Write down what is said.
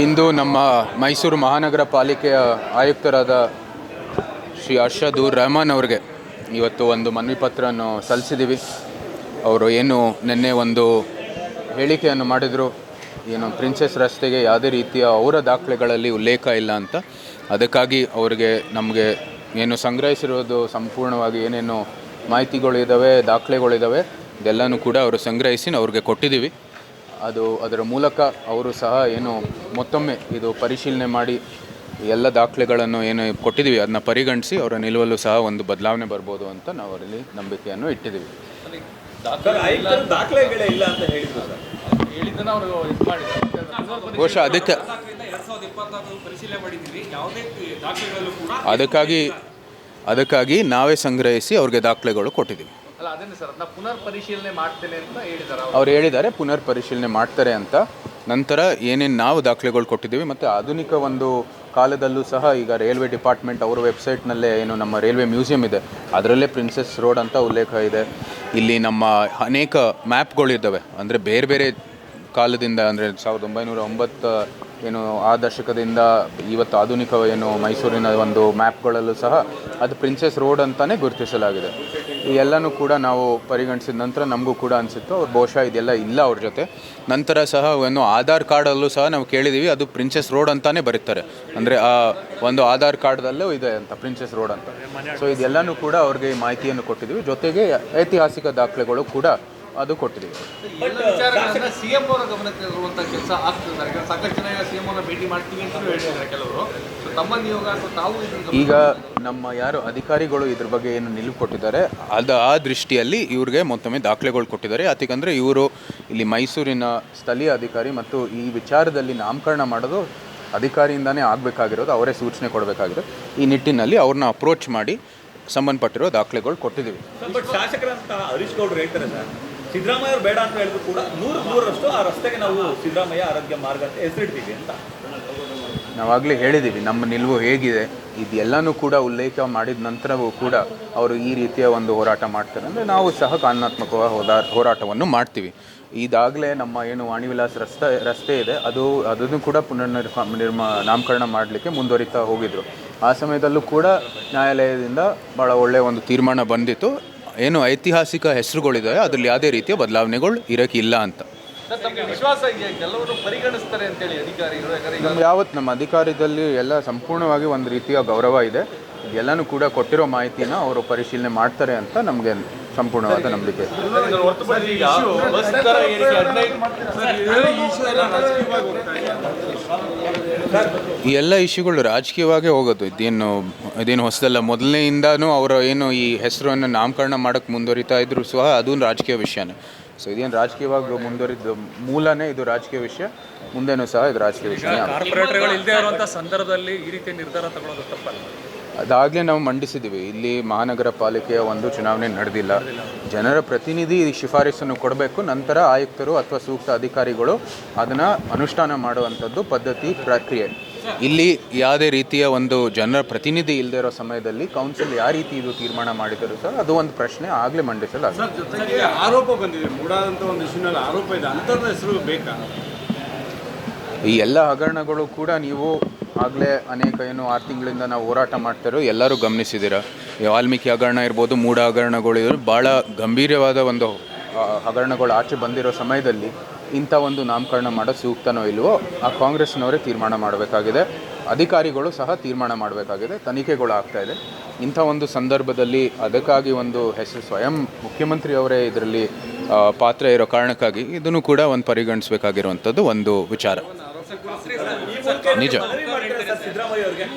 ಇಂದು ನಮ್ಮ ಮೈಸೂರು ಮಹಾನಗರ ಪಾಲಿಕೆಯ ಆಯುಕ್ತರಾದ ಶ್ರೀ ಅರ್ಷದೂರ್ ರಹಮಾನ್ ಅವರಿಗೆ ಇವತ್ತು ಒಂದು ಮನವಿ ಪತ್ರವನ್ನು ಸಲ್ಲಿಸಿದ್ದೀವಿ. ಅವರು ಏನು ನಿನ್ನೆ ಒಂದು ಹೇಳಿಕೆಯನ್ನು ಮಾಡಿದರು. ಏನು ಪ್ರಿನ್ಸೆಸ್ ರಸ್ತೆಗೆ ಯಾವುದೇ ರೀತಿಯ ಅವರ ದಾಖಲೆಗಳಲ್ಲಿ ಉಲ್ಲೇಖ ಇಲ್ಲ ಅಂತ. ಅದಕ್ಕಾಗಿ ಅವರಿಗೆ ನಮಗೆ ಏನು ಸಂಗ್ರಹಿಸಿರೋದು ಸಂಪೂರ್ಣವಾಗಿ ಏನೇನು ಮಾಹಿತಿಗಳಿದ್ದಾವೆ ದಾಖಲೆಗಳಿದ್ದಾವೆ ಇದೆಲ್ಲನೂ ಕೂಡ ಅವರು ಸಂಗ್ರಹಿಸಿ ಅವ್ರಿಗೆ ಕೊಟ್ಟಿದ್ದೀವಿ. ಅದು ಅದರ ಮೂಲಕ ಅವರು ಸಹ ಏನು ಮತ್ತೊಮ್ಮೆ ಇದು ಪರಿಶೀಲನೆ ಮಾಡಿ ಎಲ್ಲ ದಾಖಲೆಗಳನ್ನು ಏನು ಕೊಟ್ಟಿದ್ದೀವಿ ಅದನ್ನ ಪರಿಗಣಿಸಿ ಅವರ ನಿಲುವಲ್ಲೂ ಸಹ ಒಂದು ಬದಲಾವಣೆ ಬರ್ಬೋದು ಅಂತ ನಾವು ಅಲ್ಲಿ ನಂಬಿಕೆಯನ್ನು ಇಟ್ಟಿದ್ದೀವಿ ಬಹುಶಃ ಅದಕ್ಕೆ ಅದಕ್ಕಾಗಿ ಅದಕ್ಕಾಗಿ ನಾವೇ ಸಂಗ್ರಹಿಸಿ ಅವ್ರಿಗೆ ದಾಖಲೆಗಳು ಕೊಟ್ಟಿದ್ದೀವಿ. ಅಲ್ಲ, ಅದನ್ನೇ ಸರ್ ಅದನ್ನ ಪುನರ್ ಪರಿಶೀಲನೆ ಮಾಡ್ತೇನೆ ಅಂತ ಅವ್ರು. ಹೇಳಿದ್ದಾರೆ ಪುನರ್ ಪರಿಶೀಲನೆ ಮಾಡ್ತಾರೆ ಅಂತ. ನಂತರ ಏನೇನು ನಾವು ದಾಖಲೆಗಳು ಕೊಟ್ಟಿದ್ದೀವಿ ಮತ್ತು ಆಧುನಿಕ ಒಂದು ಕಾಲದಲ್ಲೂ ಸಹ ಈಗ ರೈಲ್ವೆ ಡಿಪಾರ್ಟ್ಮೆಂಟ್ ಅವರ ವೆಬ್ಸೈಟ್ನಲ್ಲೇ ಏನು ನಮ್ಮ ರೈಲ್ವೆ ಮ್ಯೂಸಿಯಂ ಇದೆ. ಅದರಲ್ಲೇ ಪ್ರಿನ್ಸೆಸ್ ರೋಡ್ ಅಂತ ಉಲ್ಲೇಖ ಇದೆ. ಇಲ್ಲಿ ನಮ್ಮ ಅನೇಕ ಮ್ಯಾಪ್ಗಳಿದ್ದಾವೆ ಅಂದರೆ ಬೇರೆ ಬೇರೆ ಕಾಲದಿಂದ, ಅಂದರೆ ಸಾವಿರದ ಒಂಬೈನೂರ ಒಂಬತ್ತು ಏನು ಆ ದಶಕದಿಂದ ಇವತ್ತು ಆಧುನಿಕ ಏನು ಮೈಸೂರಿನ ಒಂದು ಮ್ಯಾಪ್ಗಳಲ್ಲೂ ಸಹ ಅದು ಪ್ರಿನ್ಸೆಸ್ ರೋಡ್ ಅಂತಲೇ ಗುರುತಿಸಲಾಗಿದೆ. ಎಲ್ಲನೂ ಕೂಡ ನಾವು ಪರಿಗಣಿಸಿದ ನಂತರ ನಮಗೂ ಕೂಡ ಅನಿಸಿತ್ತು. ಅವ್ರು ಬಹುಶಃ ಇದೆಲ್ಲ ಇಲ್ಲ ಅವ್ರ ಜೊತೆ. ನಂತರ ಸಹ ಏನು ಆಧಾರ್ ಕಾರ್ಡಲ್ಲೂ ಸಹ ನಾವು ಕೇಳಿದ್ದೀವಿ ಅದು ಪ್ರಿನ್ಸೆಸ್ ರೋಡ್ ಅಂತಲೇ ಬರೀತಾರೆ. ಅಂದರೆ ಆ ಒಂದು ಆಧಾರ್ ಕಾರ್ಡ್ದಲ್ಲೂ ಇದೆ ಅಂತ ಪ್ರಿನ್ಸೆಸ್ ರೋಡ್ ಅಂತ. ಸೊ ಇದೆಲ್ಲನೂ ಕೂಡ ಅವ್ರಿಗೆ ಮಾಹಿತಿಯನ್ನು ಕೊಟ್ಟಿದ್ದೀವಿ ಜೊತೆಗೆ ಐತಿಹಾಸಿಕ ದಾಖಲೆಗಳು ಕೂಡ ಅದು ಕೊಟ್ಟಿದ್ದೀವಿ. ವಿಚಾರಗಳನ್ನ ಸಿಎಂ ಅವರ ಗಮನಕ್ಕೆ ತರುವಂತ ಕೆಲಸ ಆಗ್ತಿದ್ದಾರೆ ಸಾಕಷ್ಟು ಜನ ಈಗ ಸಿಎಂ ಅವರ ಭೇಟಿ ಮಾಡ್ತೀವಿ ಅಂತ ಹೇಳಿದ್ದಾರೆ ಕೆಲವರು. ಸೊ ತಮ್ಮ ನಿಯೋಗ ತಾವು ಈಗ ನಮ್ಮ ಯಾರು ಅಧಿಕಾರಿಗಳು ಇದ್ರ ಬಗ್ಗೆ ಏನು ನಿಲುವು ಕೊಟ್ಟಿದ್ದಾರೆ ಅದು ಆ ದೃಷ್ಟಿಯಲ್ಲಿ ಇವ್ರಿಗೆ ಮತ್ತೊಮ್ಮೆ ದಾಖಲೆಗಳು ಕೊಟ್ಟಿದ್ದಾರೆ. ಯಾಕಂದ್ರೆ ಇವರು ಇಲ್ಲಿ ಮೈಸೂರಿನ ಸ್ಥಳೀಯ ಅಧಿಕಾರಿ ಮತ್ತು ಈ ವಿಚಾರದಲ್ಲಿ ನಾಮಕರಣ ಮಾಡೋದು ಅಧಿಕಾರಿಯಿಂದನೇ ಆಗಬೇಕಾಗಿರೋದು ಅವರೇ ಸೂಚನೆ ಕೊಡಬೇಕಾಗಿರೋದು. ಈ ನಿಟ್ಟಿನಲ್ಲಿ ಅವ್ರನ್ನ ಅಪ್ರೋಚ್ ಮಾಡಿ ಸಂಬಂಧಪಟ್ಟಿರೋ ದಾಖಲೆಗಳು ಕೊಟ್ಟಿದ್ದೀವಿ. ಸಿದ್ದರಾಮಯ್ಯ ಬೇಡ ಅಂತ ಹೇಳಿದ್ರು ಕೂಡ ನೂರು ನೂರರಷ್ಟು ಆ ರಸ್ತೆಗೆ ನಾವು ಸಿದ್ದರಾಮಯ್ಯ ಆರೋಗ್ಯ ಮಾರ್ಗ ಅಂತ. ಹೆಸರಿಡ್ತೀವಿ ಅಂತ ನಾವಾಗಲೇ ಹೇಳಿದ್ದೀವಿ ನಮ್ಮ ನಿಲುವು ಹೇಗಿದೆ, ಇದೆಲ್ಲನೂ ಕೂಡ ಉಲ್ಲೇಖ ಮಾಡಿದ ನಂತರವೂ ಕೂಡ ಅವರು ಈ ರೀತಿಯ ಒಂದು ಹೋರಾಟ ಮಾಡ್ತಾರೆ. ಅಂದರೆ ನಾವು ಸಹ ಕಾನೂನಾತ್ಮಕವಾಗಿ ಹೋದಾ, ಹೋರಾಟವನ್ನು ಮಾಡ್ತೀವಿ. ಈಗಾಗಲೇ ನಮ್ಮ ಏನು ವಾಣಿವಿಲಾಸ್ ರಸ್ತೆ ರಸ್ತೆ ಇದೆ, ಅದು, ಅದನ್ನು ಕೂಡ ಪುನರ್ನಿರ್ಮ, ನಿರ್ಮ, ನಾಮಕರಣ ಮಾಡಲಿಕ್ಕೆ ಮುಂದುವರಿತಾ ಹೋಗಿದ್ರು. ಆ ಸಮಯದಲ್ಲೂ ಕೂಡ ನ್ಯಾಯಾಲಯದಿಂದ ಭಾಳ ಒಳ್ಳೆಯ ಒಂದು ತೀರ್ಮಾನ ಬಂದಿತ್ತು. ಏನು ಐತಿಹಾಸಿಕ ಹೆಸರುಗಳಿದ್ದಾವೆ ಅದರಲ್ಲಿ ಯಾವುದೇ ರೀತಿಯ ಬದಲಾವಣೆಗಳು ಇರೋಕ್ಕಿಲ್ಲ ಅಂತ. ನಮ್ಗೆ ಯಾವತ್ತು ನಮ್ಮ ಅಧಿಕಾರದಲ್ಲಿ ಎಲ್ಲ ಸಂಪೂರ್ಣವಾಗಿ ಒಂದು ರೀತಿಯ ಗೌರವ ಇದೆ. ಎಲ್ಲನೂ ಕೂಡ ಕೊಟ್ಟಿರೋ ಮಾಹಿತಿನ ಅವರು ಪರಿಶೀಲನೆ ಮಾಡ್ತಾರೆ ಅಂತ ನಮಗೆ ಸಂಪೂರ್ಣವಾದ ನಂಬಿಕೆ. ಈ ಎಲ್ಲ ಇಶ್ಯೂಗಳು ರಾಜಕೀಯವಾಗೇ ಹೋಗೋದು. ಇದೇನು ಇದೇನು ಹೊಸದಲ್ಲ. ಮೊದಲನೆಯಿಂದನೂ ಅವರ ಏನು ಈ ಹೆಸರನ್ನು ನಾಮಕರಣ ಮಾಡೋಕ್ಕೆ ಮುಂದುವರಿತಾ ಇದ್ರು ಸಹ ಅದೊಂದು ರಾಜಕೀಯ ವಿಷಯನೇ. ಸೊ ಇದೇನು ರಾಜಕೀಯವಾಗಿ ಮುಂದುವರಿದ ಮೂಲನೇ ಇದು ರಾಜಕೀಯ ವಿಷಯ. ಮುಂದೆನೂ ಸಹ ಇದು ರಾಜಕೀಯ ವಿಷಯ. ಕಾರ್ಪೊರೇಟರ್ಗಳು ಇಲ್ಲದೆ ಇರುವಂತಹ ಸಂದರ್ಭದಲ್ಲಿ ಈ ರೀತಿಯ ನಿರ್ಧಾರ ತಗೊಳ್ಳೋದು ತಪ್ಪಲ್ಲ. ಅದಾಗಲೇ ನಾವು ಮಂಡಿಸಿದ್ದೀವಿ. ಇಲ್ಲಿ ಮಹಾನಗರ ಪಾಲಿಕೆಯ ಒಂದು ಚುನಾವಣೆ ನಡೆದಿಲ್ಲ. ಜನರ ಪ್ರತಿನಿಧಿ ಈ ಶಿಫಾರಸನ್ನು ಕೊಡಬೇಕು. ನಂತರ ಆಯುಕ್ತರು ಅಥವಾ ಸೂಕ್ತ ಅಧಿಕಾರಿಗಳು ಅದನ್ನು ಅನುಷ್ಠಾನ ಮಾಡುವಂಥದ್ದು ಪದ್ಧತಿ ಪ್ರಕ್ರಿಯೆ. ಇಲ್ಲಿ ಯಾವುದೇ ರೀತಿಯ ಒಂದು ಜನರ ಪ್ರತಿನಿಧಿ ಇಲ್ಲದೆ ಇರೋ ಸಮಯದಲ್ಲಿ ಕೌನ್ಸಿಲ್ ಯಾವ ರೀತಿ ಇದು ತೀರ್ಮಾನ ಮಾಡಿದರೂ ಸರ್ ಅದು ಒಂದು ಪ್ರಶ್ನೆ ಆಗಲೇ ಮಂಡಿಸಲಾಗಿದೆ. ಜೊತೆಗೆ ಆರೋಪ ಬಂದಿದೆ. ಒಂದು ಆರೋಪ ಇದೆ. ಹೆಸರು ಬೇಕಾ? ಈ ಎಲ್ಲ ಹಗರಣಗಳು ಕೂಡ ನೀವು ಆಗಲೇ ಅನೇಕ ಏನು ಆರು ತಿಂಗಳಿಂದ ನಾವು ಹೋರಾಟ ಮಾಡ್ತಾರೋ ಎಲ್ಲರೂ ಗಮನಿಸಿದ್ದೀರ? ವಾಲ್ಮೀಕಿ ಹಗರಣ ಇರ್ಬೋದು, ಮೂಢ ಹಗರಣಗಳು ಇರೋ ಭಾಳ ಗಂಭೀರವಾದ ಒಂದು ಹಗರಣಗಳು ಆಚೆ ಬಂದಿರೋ ಸಮಯದಲ್ಲಿ ಇಂಥ ಒಂದು ನಾಮಕರಣ ಮಾಡೋ ಸೂಕ್ತನೋ ಇಲ್ವೋ, ಆ ಕಾಂಗ್ರೆಸ್ನವರೇ ತೀರ್ಮಾನ ಮಾಡಬೇಕಾಗಿದೆ. ಅಧಿಕಾರಿಗಳು ಸಹ ತೀರ್ಮಾನ ಮಾಡಬೇಕಾಗಿದೆ, ತನಿಖೆಗಳು ಆಗ್ತಾ ಇದೆ. ಇಂಥ ಒಂದು ಸಂದರ್ಭದಲ್ಲಿ ಅದಕ್ಕಾಗಿ ಒಂದು ಹೆಸರು ಸ್ವಯಂ ಮುಖ್ಯಮಂತ್ರಿಯವರೇ ಇದರಲ್ಲಿ ಪಾತ್ರ ಇರೋ ಕಾರಣಕ್ಕಾಗಿ ಇದನ್ನು ಕೂಡ ಒಂದು ಪರಿಗಣಿಸಬೇಕಾಗಿರುವಂಥದ್ದು ಒಂದು ವಿಚಾರ. ನಿಜ. ಮನವಿ ಮಾಡ್ತಾರೆ ಸರ್ ಸಿದ್ದರಾಮಯ್ಯ ಅವ್ರಿಗೆ